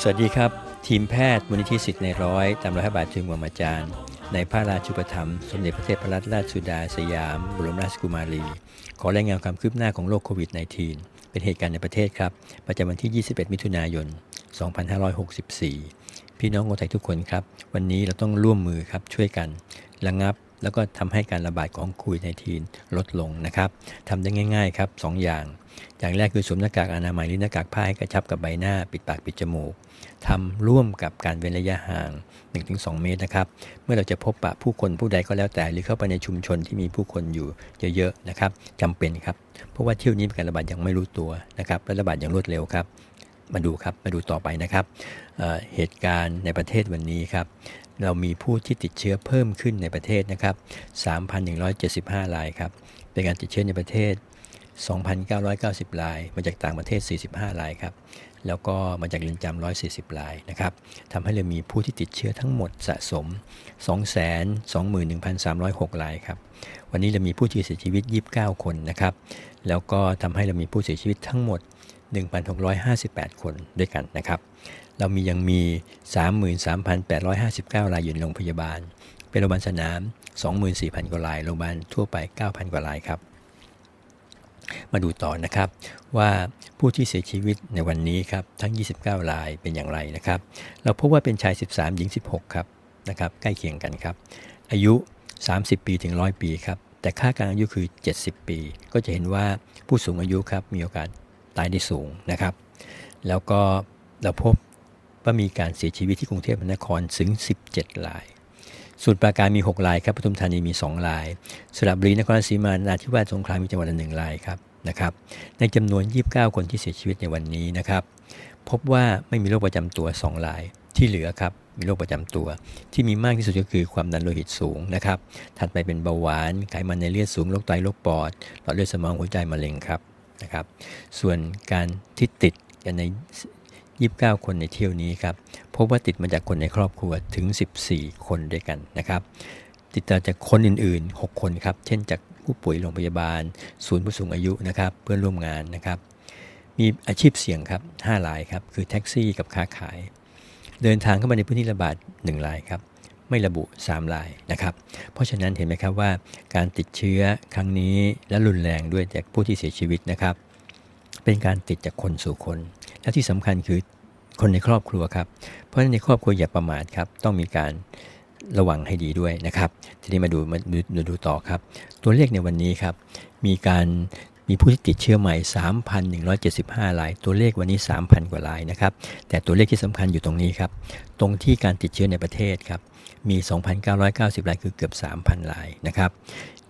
สวัสดีครับ ทีมแพทย์มูลนิธิสิทธิ์ในร้อยตามรอยพระบาทถึงวมอาจารย์ ในพระราชูปถัมภ์สมเด็จพระเทพรัตนราชสุดาสยาม บรมราชกุมารี ขอรายงานความคืบหน้าของโรคโควิด -19 เป็นเหตุการณ์ในประเทศครับ ประจำวันที่ 21 มิถุนายน 2564 พี่น้องคนไทยทุกคนครับ วันนี้เราต้องร่วมมือครับช่วยกัน ระงับ แล้วก็ทำให้การระบาดของโควิด -19 ลดลงนะครับทำได้ง่ายๆครับ2ออย่าง อย่างแรกคือสวมหน้ากากอนามัยหรือหน้ากากผ้าให้กระชับกับใบหน้า ปิดปากปิดจมูกทำร่วมกับการเว้นระยะห่าง 1-2 เมตรนะครับ เมื่อเราจะพบปะผู้คนผู้ใดก็แล้วแต่ หรือเข้าไปในชุมชนที่มีผู้คนอยู่เยอะๆนะครับจำเป็นครับ เพราะว่าเที่ยวนี้เป็นการระบาดอย่างไม่รู้ตัวนะครับและระบาดอย่างรวดเร็วครับ มาดูครับมาดูต่อไปนะครับเเหตุการณ์ในประเทศวันนี้ครับเรามีผู้ที่ติดเชื้อเพิ่มขึ้นในประเทศนะครับ3,175รายครับเป็นการติดเชื้อในประเทศ 2,990 ราย มาจากต่างประเทศ 45 รายครับแล้วก็มาจากเรือนจำ140 รายนะครับทำให้เรามีผู้ที่ติดเชื้อทั้งหมดสะสม 221,306 รายครับ วันนี้เรามีผู้ที่เสียชีวิต 29 คนนะครับ แล้วก็ทำให้เรามีผู้เสียชีวิตทั้งหมด 1,658 คนด้วยกันนะครับ เรามียังมี 33,859 รายอยู่ในโรงพยาบาล เป็นโรงพยาบาลสนาม 24,000 กว่าราย โรงพยาบาลทั่วไป 9,000 กว่ารายครับ มาดูต่อนะครับว่าผู้ที่เสียชีวิตในวันนี้ครับทั้ง 29 รายเป็นอย่างไรนะครับ เราพบว่าเป็นชาย 13 หญิง 16 ครับนะครับใกล้เคียงกันครับ อายุ 30 ปีถึง 100 ปีครับแต่ค่ากลางอายุคือ 70 ปี ก็จะเห็นว่าผู้สูงอายุครับมีโอกาส ตายได้สูงนะครับ แล้วก็เราพบว่ามีการเสียชีวิตที่กรุงเทพมหานครถึง 17รายสมุทรปราการมี 6 รายครับปทุมธานีมี 2 ราย สระบุรีนครราชสีมานาทิวาสสงขลามีจังหวัดละหนึ่งรายครับนะครับ ในจำนวน 29 คนที่เสียชีวิตในวันนี้นะครับ พบว่าไม่มีโรคประจำตัว 2 รายที่เหลือครับมีโรคประจำตัว ที่มีมากที่สุดก็คือความดันโลหิตสูงนะครับถัดไปเป็นเบาหวานไขมันในเลือดสูงโรคไตโรคปอดหลอดเลือดสมองหัวใจมะเร็งครับ นะครับ ส่วนการที่ติดกันใน 29 คนในเที่ยวนี้ครับพบว่าติดมาจากคนในครอบครัวถึง 14 คนด้วยกันนะครับ ติดต่อจากคนอื่น ๆ 6 คนครับ เช่นจากผู้ป่วยโรงพยาบาล ศูนย์ผู้สูงอายุนะครับ เพื่อนร่วมงานนะครับ มีอาชีพเสี่ยงครับ5รายครับ คือแท็กซี่กับค้าขาย เดินทางเข้ามาในพื้นที่ระบาด1รายครับ ไม่ระบุ 3 รายนะครับ เพราะฉะนั้นเห็นไหมครับว่าการติดเชื้อครั้งนี้และรุนแรงด้วยจากผู้ที่เสียชีวิตนะครับ เป็นการติดจากคนสู่คน และที่สำคัญคือคนในครอบครัวครับ เพราะฉะนั้นในครอบครัวอย่าประมาทครับ ต้องมีการระวังให้ดีด้วยนะครับ ทีนี้มาดูมาดูดูต่อครับ ตัวเลขในวันนี้ครับ มีการมีผู้ที่ติดเชื้อใหม่ 3,175 ราย ตัวเลขวันนี้ 3,000 กว่ารายนะครับ แต่ตัวเลขที่สำคัญอยู่ตรงนี้ครับ ตรงที่การติดเชื้อในประเทศครับ มี 2,990 ราย คือเกือบ 3,000 รายนะครับ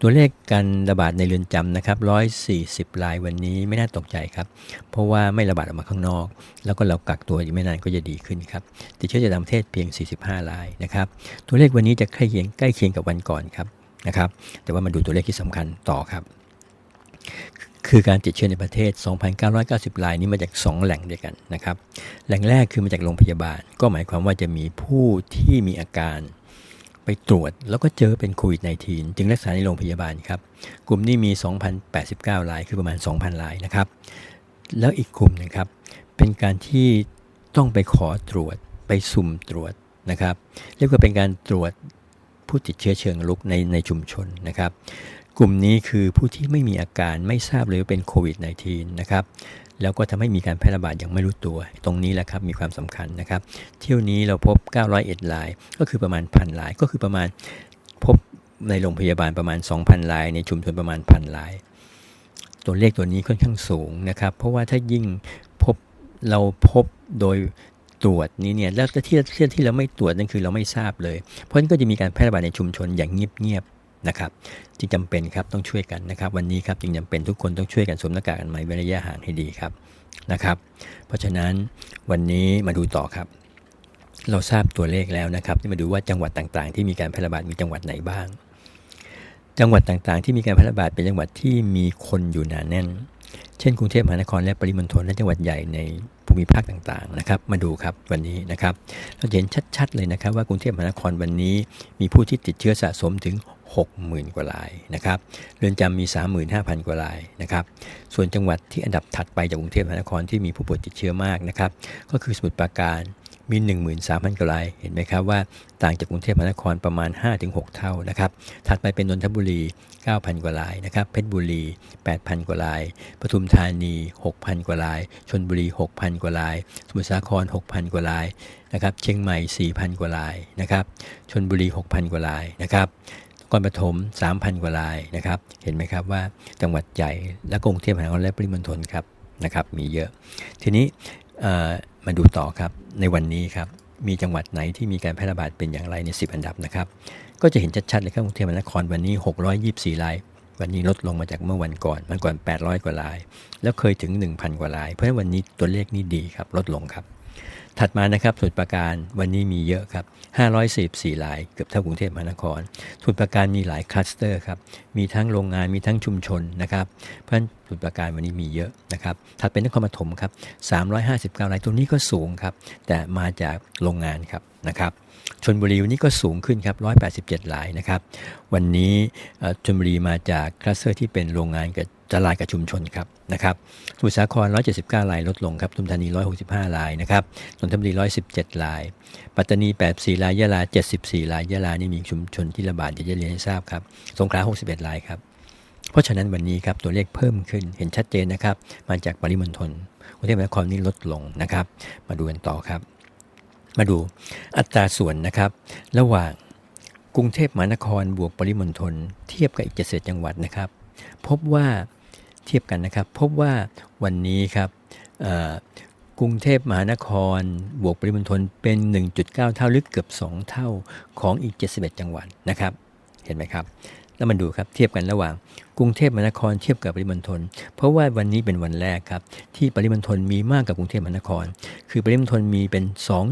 ตัวเลขการระบาดในเรือนจำนะครับ 140 รายวันนี้ไม่น่าตกใจครับ เพราะว่าไม่ระบาดออกมาข้างนอก แล้วก็เรากักตัวอีกไม่นานก็จะดีขึ้นครับ ติดเชื้อจากต่างประเทศเพียง 45 รายนะครับ ตัวเลขวันนี้จะใกล้เคียงใกล้เคียงกับวันก่อนครับนะครับ แต่ว่ามาดูตัวเลขที่สำคัญต่อครับ คือการติดเชื้อในประเทศ 2,990 รายนี้มาจาก 2 แหล่งด้วยกันนะครับ แหล่งแรกคือมาจากโรงพยาบาล ก็หมายความว่าจะมีผู้ที่มีอาการ ไปตรวจแล้วก็เจอเป็นโควิด -19 จึงรักษาในโรงพยาบาลครับ กลุ่มนี้มี 2,089รายคือประมาณ 2,000รายนะครับ แล้วอีกกลุ่มนึงครับ เป็นการที่ต้องไปขอตรวจไปสุ่มตรวจนะครับ เรียกว่าเป็นการตรวจผู้ติดเชื้อเชิงลุกในในชุมชนนะครับ กลุ่มนี้คือผู้ที่ไม่มีอาการไม่ทราบเลยว่าเป็นโควิด -19 นะครับ แล้วก็ทำให้มีการแพร่ระบาดอย่างไม่รู้ตัว ตรงนี้แหละครับมีความสำคัญนะครับ เที่ยวนี้เราพบ 901ราย ก็คือประมาณพันราย ก็คือประมาณพบในโรงพยาบาลประมาณ 2,000ราย ในชุมชนประมาณพันราย ตัวเลขตัวนี้ค่อนข้างสูงนะครับ เพราะว่าถ้ายิ่งพบเราพบโดยตรวจนี้เนี่ยแล้วที่ที่ที่เราไม่ตรวจนั่นคือเราไม่ทราบเลย เพราะนั้นก็จะมีการแพร่ระบาดในชุมชนอย่างเงียบๆ นะครับจึงจำเป็นครับต้องช่วยกันนะครับ วันนี้ครับจึงจำเป็นทุกคนต้องช่วยกันสวมหน้ากากอนามัยเว้นระยะห่างให้ดีครับนะครับ เพราะฉะนั้นวันนี้มาดูต่อครับ เราทราบตัวเลขแล้วนะครับที่มาดูว่าจังหวัดต่างๆ ที่มีการแพร่ระบาดมีจังหวัดไหนบ้าง จังหวัดต่างๆ ที่มีการแพร่ระบาดเป็นจังหวัดที่มีคนอยู่หนาแน่น เช่นกรุงเทพมหานครและปริมณฑลและจังหวัดใหญ่ในภูมิภาคต่างๆนะครับ มาดูครับวันนี้นะครับ เราเห็นชัดๆเลยนะครับว่ากรุงเทพมหานครวันนี้มีผู้ที่ติดเชื้อสะสมถึง 60,000 กว่ารายนะครับเรือนจำมี 35,000 กว่ารายนะครับส่วนจังหวัดที่อันดับถัดไปจากกรุงเทพมหานครที่มีผู้ป่วยติดเชื้อมากนะครับก็คือสมุทรปราการมี 13,000 กว่าราย เห็นไหมครับว่าต่างจากกรุงเทพมหานครประมาณ 5-6 เท่านะครับ ถัดไปเป็นนนทบุรี 9,000 กว่ารายนะครับ เพชรบุรี 8,000 กว่าราย ปทุมธานี 6,000 กว่าราย ชนบุรี 6,000 กว่าราย สมุทรสาคร 6,000 กว่ารายนะครับ เชียงใหม่ 4,000 กว่ารายนะครับ ชนบุรี 6,000 กว่ารายนะครับ นครปฐม3,000 กว่ารายนะครับ เห็นไหมครับว่าจังหวัดใหญ่และกรุงเทพมหานครและปริมณฑลครับนะครับมีเยอะ ทีนี้มาดูต่อครับในวันนี้ครับมีจังหวัดไหนที่มีการแพร่ระบาดเป็นอย่างไรใน 10 อันดับนะครับ ก็จะเห็นชัดๆเลยครับกรุงเทพมหานครวันนี้ 624 ราย วันนี้ลดลงมาจากเมื่อวันก่อนมันก่อน 800 กว่าราย แล้วเคยถึง 1,000 กว่าราย เพราะฉะนั้นวันนี้ตัวเลขนี้ดีครับลดลงครับ ถัดมานะครับสมุทรปราการวันนี้มีเยอะครับ544รายเกือบเท่ากรุงเทพมหานครสมุทรปราการมีหลายคลัสเตอร์ครับมีทั้งโรงงานมีทั้งชุมชนนะครับเพราะฉะนั้นสมุทรปราการวันนี้มีเยอะนะครับถัดเป็นนครปฐมครับ359รายตัวนี้ก็สูงครับแต่มาจากโรงงานครับนะครับชนบุรีวันนี้ก็สูงขึ้นครับ187รายนะครับวันนี้ชนบุรีมาจากคลัสเตอร์ที่เป็นโรงงานกับ จะลายกับชุมชนครับนะครับสมุทรสาคร 179 รายลดลงครับทุมธานี 165 รายนะครับนนทบุรี 117 ราย ปัตตานี 84 รายยะลา 74 รายยะลานี่มีชุมชนที่ระบาดอยากจะเรียนให้ทราบครับสงขลา 61 รายครับเพราะฉะนั้นวันนี้ครับตัวเลขเพิ่มขึ้นเห็นชัดเจนนะครับมาจากปริมณฑลกรุงเทพมหานครนี่ลดลงนะครับ มาดูกันต่อครับ มาดูอัตราส่วนนะครับ ระหว่างกรุงเทพมหานครบวกปริมณฑลเทียบกับอีก70จังหวัดนะครับ พบว่า เทียบกันนะครับ พบว่าวันนี้ครับกรุงเทพมหานคร บวกปริมณฑลเป็น 1.9 เท่าลึกเกือบ 2 เท่าของอีก 71 จังหวัดนะครับ เห็นไหมครับ แล้วมาดูครับเทียบกันระหว่างกรุงเทพมหานครเทียบกับปริมณฑลเพราะว่าวันนี้เป็นวันแรกครับที่ปริมณฑลมีมากกว่ากรุงเทพมหานคร คือปริมณฑลมีเป็น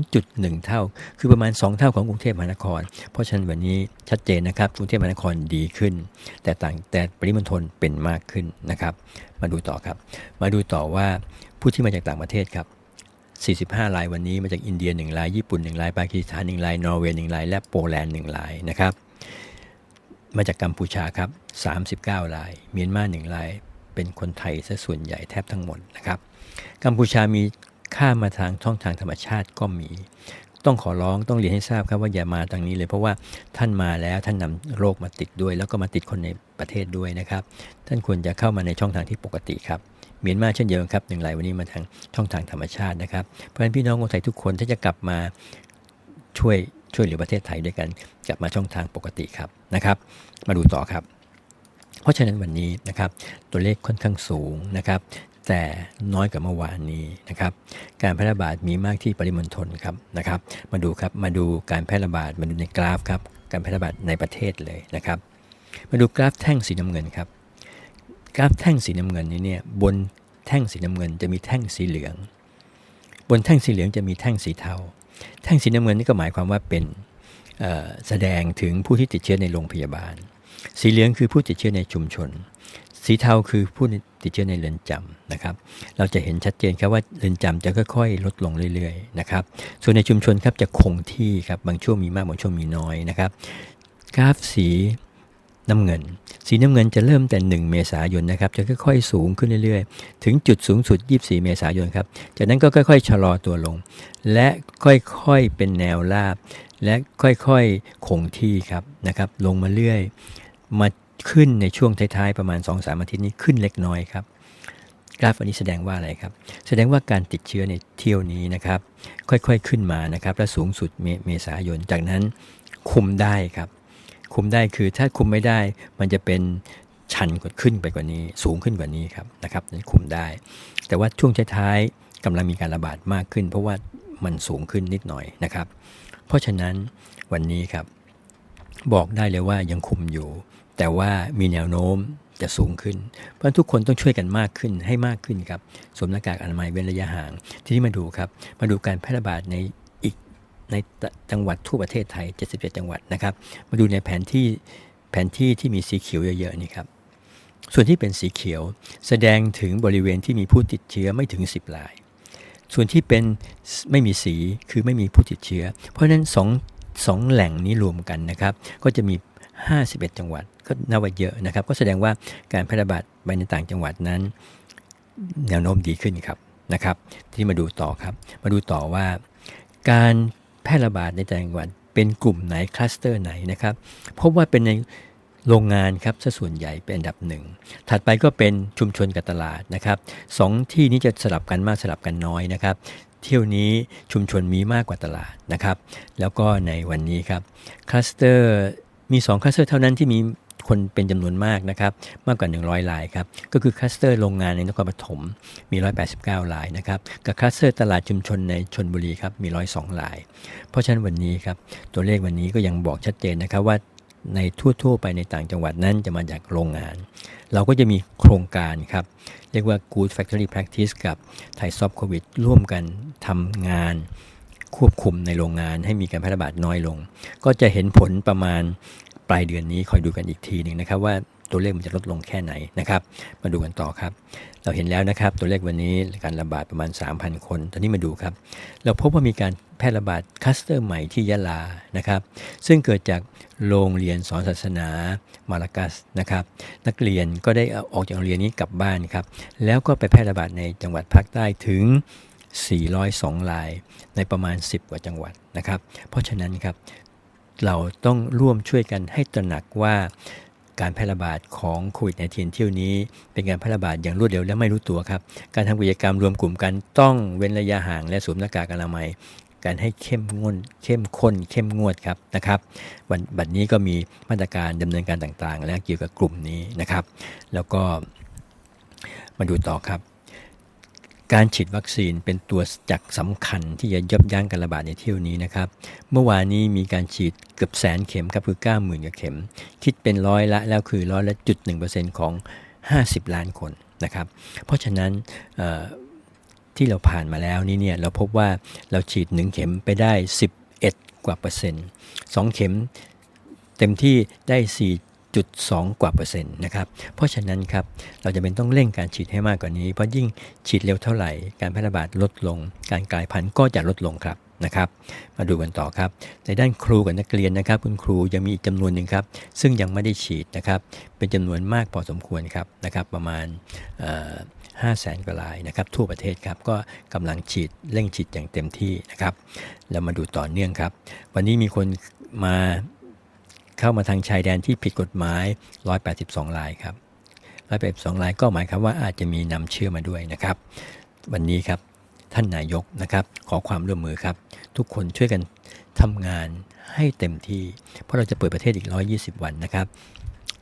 2.1 เท่า คือประมาณ 2 เท่าของกรุงเทพมหานคร เพราะฉะนั้นวันนี้ชัดเจนนะครับกรุงเทพมหานครดีขึ้น แต่ต่างแต่ปริมณฑลเป็นมากขึ้นนะครับ มาดูต่อครับ มาดูต่อว่าผู้ที่มาจากต่างประเทศครับ45รายวันนี้มาจากอินเดีย1รายญี่ปุ่น1รายปากีสถาน1รายนอร์เวย์1รายและโปแลนด์1รายนะครับ มาจากกัมพูชาครับ 39ราย เมียนมา1ราย เป็นคนไทยซะส่วนใหญ่แทบทั้งหมดนะครับ กัมพูชามีข้ามมาทางช่องทางธรรมชาติก็มี ต้องขอร้องต้องเรียนให้ทราบครับว่าอย่ามาทางนี้เลย เพราะว่าท่านมาแล้วท่านนำโรคมาติดด้วย แล้วก็มาติดคนในประเทศด้วยนะครับ ท่านควรจะเข้ามาในช่องทางที่ปกติครับเมียนมาเช่นเดียวกันครับหนึ่งรายวันนี้มาทางช่องทางธรรมชาตินะครับเพราะฉะนั้นพี่น้องคนไทยทุกคนถ้าจะกลับมาช่วย ช่วยเหลือประเทศไทยด้วยกันกลับมาช่องทางปกติครับนะครับ มาดูต่อครับเพราะฉะนั้นวันนี้นะครับตัวเลขค่อนข้างสูงนะครับ แต่น้อยกว่าเมื่อวานนี้นะครับ การแพร่ระบาดมีมากที่ปริมณฑลครับนะครับ มาดูครับมาดูการแพร่ระบาดมาดูในกราฟครับการแพร่ระบาดในประเทศเลยนะครับ มาดูกราฟแท่งสีน้ำเงินครับ กราฟแท่งสีน้ำเงินนี้เนี่ยบนแท่งสีน้ำเงินจะมีแท่งสีเหลือง บนแท่งสีเหลืองจะมีแท่งสีเทา แท่งสีน้ำเงินนี่ก็หมายความว่าเป็นแสดงถึงผู้ที่ติดเชื้อในโรงพยาบาล สีเหลืองคือผู้ติดเชื้อในชุมชน สีเทาคือผู้ติดเชื้อในเรือนจำนะครับ เราจะเห็นชัดเจนครับว่าเรือนจำจะค่อยๆ ลดลงเรื่อยๆนะครับ ส่วนในชุมชนครับจะคงที่ครับบางช่วงมีมากบางช่วงมีน้อยนะครับ กราฟสี น้ำเงิน สีน้ำเงินจะเริ่มแต่ 1 เมษายนนะครับ จะค่อยๆ สูงขึ้นเรื่อยๆ ถึงจุดสูงสุด 24 เมษายนครับ จากนั้นก็ค่อยๆ ชะลอตัวลง และค่อยๆ เป็นแนวราบ และค่อยๆ คงที่ครับนะครับ ลงมาเรื่อย มาขึ้นในช่วงท้ายๆ ประมาณ 2-3 อาทิตย์นี้ขึ้นเล็กน้อยครับ กราฟอันนี้แสดงว่าอะไรครับ แสดงว่าการติดเชื้อในเที่ยวนี้นะครับ ค่อยๆ ขึ้นมานะครับ และสูงสุดเมษายน จากนั้นคุมได้ครับ คุมได้คือถ้าคุมไม่ได้ มันจะเป็นชันกดขึ้นไปกว่านี้ สูงขึ้นกว่านี้ครับนะครับคุมได้ แต่ว่าช่วงท้ายๆกำลังมีการระบาดมากขึ้น เพราะว่ามันสูงขึ้นนิดหน่อยนะครับ เพราะฉะนั้นวันนี้ครับ บอกได้เลยว่ายังคุมอยู่ แต่ว่ามีแนวโน้มจะสูงขึ้น เพราะทุกคนต้องช่วยกันมากขึ้นให้มากขึ้นครับสวมหน้ากากอนามัยเว้นระยะห่าง ทีนี้มาดูครับ มาดูการแพร่ระบาดใน ในจังหวัดทั่วประเทศไทย 77 จังหวัดนะครับ มาดูในแผนที่แผนที่ที่มีสีเขียวเยอะๆนี่ครับ ส่วนที่เป็นสีเขียว แสดงถึงบริเวณที่มีผู้ติดเชื้อไม่ถึง 10ราย ส่วนที่เป็นไม่มีสีคือไม่มีผู้ติดเชื้อ เพราะฉะนั้น2งแหล่งนี้รวมกันนะครับ ก็จะมี 51 จังหวัดก็นับว่าเยอะนะครับ ก็แสดงว่าการแพร่ระบาดไปในต่างจังหวัดนั้น แนวโน้มดีขึ้นครับนะครับ ที่มาดูต่อครับ มาดูต่อว่า การ แพร่ระบาดในแต่ละจังหวัด เป็นกลุ่มไหนคลัสเตอร์ไหนนะครับพบว่าเป็นในโรงงานครับซะส่วนใหญ่เป็นอันดับหนึ่งถัดไปก็เป็นชุมชนกับตลาดนะครับสองที่นี้จะสลับกันมากสลับกันน้อยนะครับ เที่ยวนี้ชุมชนมีมากกว่าตลาดนะครับ แล้วก็ในวันนี้ครับคลัสเตอร์มี2คลัสเตอร์เท่านั้นที่มี คนเป็นจำนวนมากนะครับมากกว่า 100รายครับก็คือคลัสเตอร์โรงงานในนครปฐมมี 189รายนะครับกับคลัสเตอร์ตลาดชุมชนในชนบุรีครับมี 102ราย เพราะฉะนั้นวันนี้ครับตัวเลขวันนี้ก็ยังบอกชัดเจนนะครับว่าในทั่ว ๆ ไปในต่างจังหวัดนั้นจะมาจากโรงงาน เราก็จะมีโครงการครับ เรียกว่า Good Factory Practice กับไทยซอฟโควิดร่วมกันทำงานควบคุมในโรงงานให้มีการแพร่ระบาดน้อยลง ก็จะเห็นผลประมาณ ลายเดือนนี้คอยดูกันอีกทีหนึ่งนะครับว่าตัวเลขมันจะลดลงแค่ไหนนะครับ มาดูกันต่อครับ เราเห็นแล้วนะครับ ตัวเลขวันนี้การระบาดประมาณ 3,000 คน ตอนนี้มาดูครับ เราพบว่ามีการแพร่ระบาดคัสเตอร์ใหม่ที่ยะลานะครับ ซึ่งเกิดจากโรงเรียนสอนศาสนามาลากัสนะครับ นักเรียนก็ได้ออกจากโรงเรียนนี้กลับบ้านครับ แล้วก็ไปแพร่ระบาดในจังหวัดภาคใต้ถึง 402ราย ในประมาณ 10 กว่าจังหวัดนะครับ เพราะฉะนั้นครับ เราต้องร่วมช่วยกันให้ตระหนักว่าการแพร่ระบาดของโควิด -19 เทียนเที่ยวนี้ เป็นการแพร่ระบาดอย่างรวดเร็วและไม่รู้ตัวครับ การทำกิจกรรมรวมกลุ่มกันต้องเว้นระยะห่างและสวมหน้ากากอนามัย การให้เข้มงวดเข้มข้น เข้มงวดครับนะครับวันบัดนี้ก็มีมาตรการดำเนินการต่างๆ และเกี่ยวกับกลุ่มนี้นะครับ แล้วก็มาดูต่อครับ การฉีดวัคซีนเป็นตัวจักสำคัญที่จะยับยั้งการระบาดในเที่ยวนี้นะครับ เมื่อวานนี้มีการฉีดเกือบแสนเข็มครับคือ 90,000กว่าเข็ม คิดเป็นร้อยละแล้วคือร้อยละจุดหนึ่งเปอร์เซ็นต์ของ 50 ล้านคนนะครับ เพราะฉะนั้นที่เราผ่านมาแล้วนี่เนี่ยเราพบว่าเราฉีด 1 เข็มไปได้ 11 กว่าเปอร์เซ็นต์2เข็มเต็มที่ได้ 4.2กว่าเปอร์เซ็นต์นะครับ เพราะฉะนั้นครับเราจะเป็นต้องเร่งการฉีดให้มากกว่านี้ เพราะยิ่งฉีดเร็วเท่าไหร่ การแพร่ระบาดลดลง การกลายพันธุ์ก็จะลดลงครับนะครับ มาดูกันต่อครับ ในด้านครูกับนักเรียนนะครับ คุณครูยังมีอีกจำนวนหนึ่งครับ ซึ่งยังไม่ได้ฉีดนะครับ เป็นจำนวนมากพอสมควรครับนะครับ ประมาณห้าแสนกว่ารายนะครับ ทั่วประเทศครับ ก็กำลังฉีดเร่งฉีดอย่างเต็มที่นะครับ แล้วมาดูต่อเนื่องครับ วันนี้มีคนมา เข้ามาทางชายแดนที่ผิดกฎหมาย 182 รายครับ 182 รายก็หมายความว่าอาจจะมีนำเชื่อมาด้วยนะครับ วันนี้ครับท่านนายกนะครับขอความร่วมมือครับ ทุกคนช่วยกันทำงานให้เต็มที่ เพราะเราจะเปิดประเทศอีก 120 วันนะครับ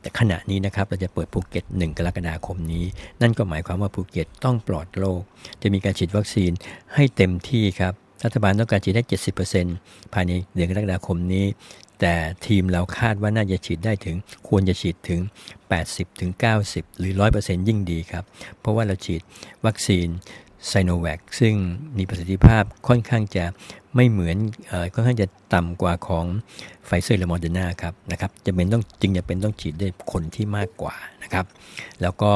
แต่ขณะนี้นะครับเราจะเปิดภูเก็ต 1 กรกฎาคมนี้ นั่นก็หมายความว่าภูเก็ตต้องปลอดโรคจะมีการฉีดวัคซีนให้เต็มที่ครับ รัฐบาลต้องการฉีดได้ 70%ภายในเดือนกรกฎาคมนี้ แต่ทีมเราคาดว่าน่าจะฉีดได้ถึงควรจะฉีดถึง 80ถึง90หรือ 100%ยิ่งดีครับ เพราะว่าเราฉีดวัคซีนไซโนแวคซึ่งมีประสิทธิภาพค่อนข้างจะไม่เหมือนค่อนข้างจะต่ำกว่าของไฟเซอร์และโมเดอร์นาครับนะครับจะเป็นต้องจึงจะเป็นต้องฉีดได้คนที่มากกว่านะครับ แล้วก็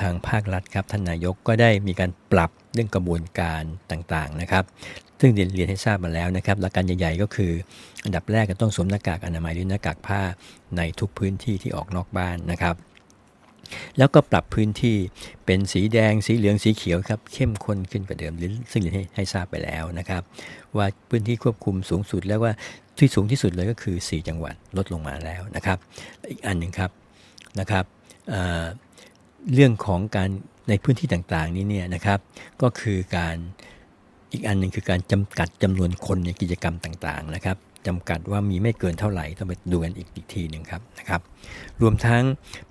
ทางภาครัฐครับท่านนายกก็ได้มีการปรับเรื่องกระบวนการต่างๆนะครับ ซึ่งเรียนเรียนให้ทราบมาแล้วนะครับหลักการใหญ่ๆก็คือ อันดับแรกก็ต้องสวมหน้ากากอนามัยหรือหน้ากากผ้าในทุกพื้นที่ที่ออกนอกบ้านนะครับ แล้วก็ปรับพื้นที่เป็นสีแดงสีเหลืองสีเขียวครับเข้มข้นขึ้นกว่าเดิมซึ่งให้ให้ทราบไปแล้วนะครับ ว่าพื้นที่ควบคุมสูงสุดแล้วว่าที่สูงที่สุดเลยก็คือ 4 จังหวัดลดลงมาแล้วนะครับอีกอันหนึ่งครับนะครับเเรื่องของการในพื้นที่ต่างๆนี้เนี่ยนะครับ ก็คือการ อีกอันหนึ่งคือการจำกัดจำนวนคนในกิจกรรมต่างๆนะครับจำกัดว่ามีไม่เกินเท่าไหร่ต้องไปดูกันอีกอีกทีหนึ่งครับนะครับ รวมทั้ง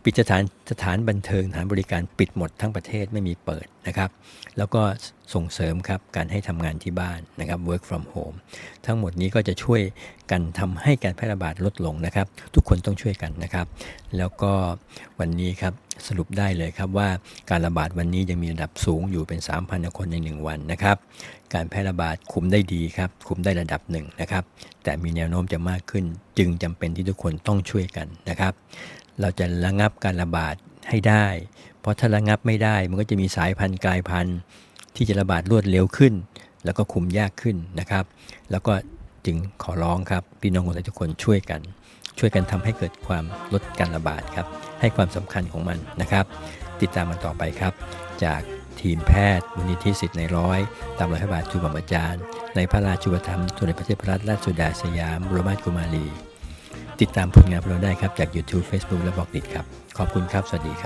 ปิดสถานสถานบันเทิงสถานบริการปิดหมดทั้งประเทศไม่มีเปิด นะครับ แล้วก็ส่งเสริมครับการให้ทำงานที่บ้านนะครับ work from home ทั้งหมดนี้ก็จะช่วยกันทำให้การแพร่ระบาดลดลงนะครับ ทุกคนต้องช่วยกันนะครับ แล้วก็วันนี้ครับสรุปได้เลยครับว่าการระบาดวันนี้ยังมีระดับสูงอยู่เป็น 3,000 คนใน 1 วันนะครับ การแพร่ระบาดคุมได้ดีครับคุมได้ระดับหนึ่งนะครับ แต่มีแนวโน้มจะมากขึ้น จึงจำเป็นที่ทุกคนต้องช่วยกันนะครับ เราจะระงับการระบาดให้ได้ ราะถ้าระงับไม่ได้มันก็จะมีสายพันธุ์กลายพันธุ์ ที่จะระบาดรวดเร็วขึ้น แล้วก็คุมยากขึ้นนะครับ แล้วก็จึงขอร้องครับพี่น้องคนไทยทุกคนช่วยกัน ช่วยกันทำให้เกิดความลดการระบาดครับ ให้ความสำคัญของมันนะครับ ติดตามมันต่อไปครับ จากทีมแพทย์มูลนิธิสิทธิ์ในร้อย ตามรอยพระบาทจุบัมอาจารย์ ในพระราชูปธรรมทุนพระเทพรัตนราชสุดาสยามบรมาชกุมารี ติดตามผลงานของเราได้ครับ จาก YouTube Facebook และบอกดิดครับ ขอบคุณครับ สวัสดีครับ